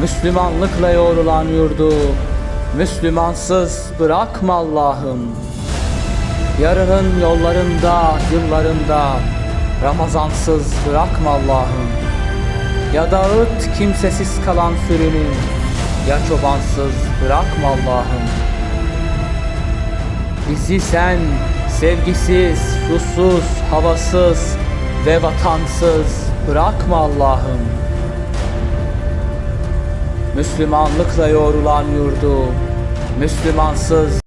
Müslümanlıkla yoğrulan yurdu Müslümansız bırakma Allah'ım. Yarının yollarında, yıllarında Ramazansız bırakma Allah'ım. Ya dağıt kimsesiz kalan sürünü, ya çobansız bırakma Allah'ım. Bizi sen sevgisiz, susuz, havasız ve vatansız bırakma Allah'ım. Müslümanlıkla yoğrulan yurdu Müslümansız